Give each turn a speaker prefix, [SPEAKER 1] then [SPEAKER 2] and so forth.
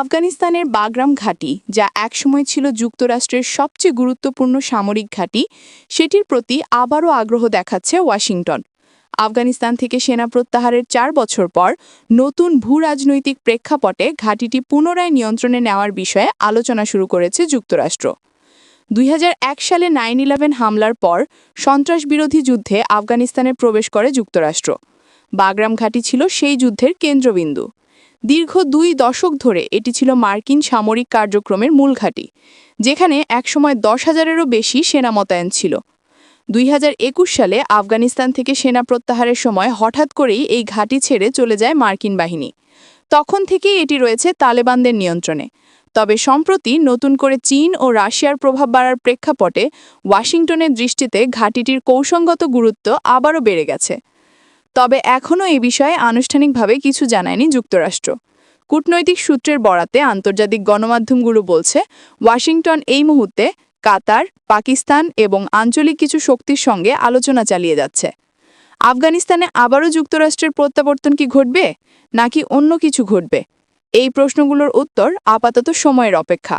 [SPEAKER 1] আফগানিস্তানের বাগরাম ঘাঁটি, যা একসময় ছিল যুক্তরাষ্ট্রের সবচেয়ে গুরুত্বপূর্ণ সামরিক ঘাঁটি, সেটির প্রতি আবারও আগ্রহ দেখাচ্ছে ওয়াশিংটন। আফগানিস্তান থেকে সেনা প্রত্যাহারের চার বছর পর নতুন ভূ রাজনৈতিক প্রেক্ষাপটে ঘাঁটিটি পুনরায় নিয়ন্ত্রণে নেওয়ার বিষয়ে আলোচনা শুরু করেছে যুক্তরাষ্ট্র। দুই হাজার এক সালে নাইন ইলেভেন হামলার পর সন্ত্রাসবিরোধী যুদ্ধে আফগানিস্তানে প্রবেশ করে যুক্তরাষ্ট্র। বাগরাম ঘাঁটি ছিল সেই যুদ্ধের কেন্দ্রবিন্দু। দীর্ঘ দুই দশক ধরে এটি ছিল মার্কিন সামরিক কার্যক্রমের মূল ঘাঁটি, যেখানে একসময় দশ হাজারেরও বেশি সেনা মোতায়েন ছিল। দুই একুশ সালে আফগানিস্তান থেকে সেনা প্রত্যাহারের সময় হঠাৎ করেই এই ঘাঁটি ছেড়ে চলে যায় মার্কিন বাহিনী। তখন থেকেই এটি রয়েছে তালেবানদের নিয়ন্ত্রণে। তবে সম্প্রতি নতুন করে চীন ও রাশিয়ার প্রভাব বাড়ার প্রেক্ষাপটে ওয়াশিংটনের দৃষ্টিতে ঘাঁটিটির কৌশলগত গুরুত্ব আবারও বেড়ে গেছে। তবে এখনও এ বিষয়ে আনুষ্ঠানিকভাবে কিছু জানায়নি যুক্তরাষ্ট্র। কূটনৈতিক সূত্রের বরাতে আন্তর্জাতিক গণমাধ্যমগুলো বলছে, ওয়াশিংটন এই মুহূর্তে কাতার, পাকিস্তান এবং আঞ্চলিক কিছু শক্তির সঙ্গে আলোচনা চালিয়ে যাচ্ছে। আফগানিস্তানে আবারও যুক্তরাষ্ট্রের প্রত্যাবর্তন কি ঘটবে, নাকি অন্য কিছু ঘটবে? এই প্রশ্নগুলোর উত্তর আপাতত সময়ের অপেক্ষা।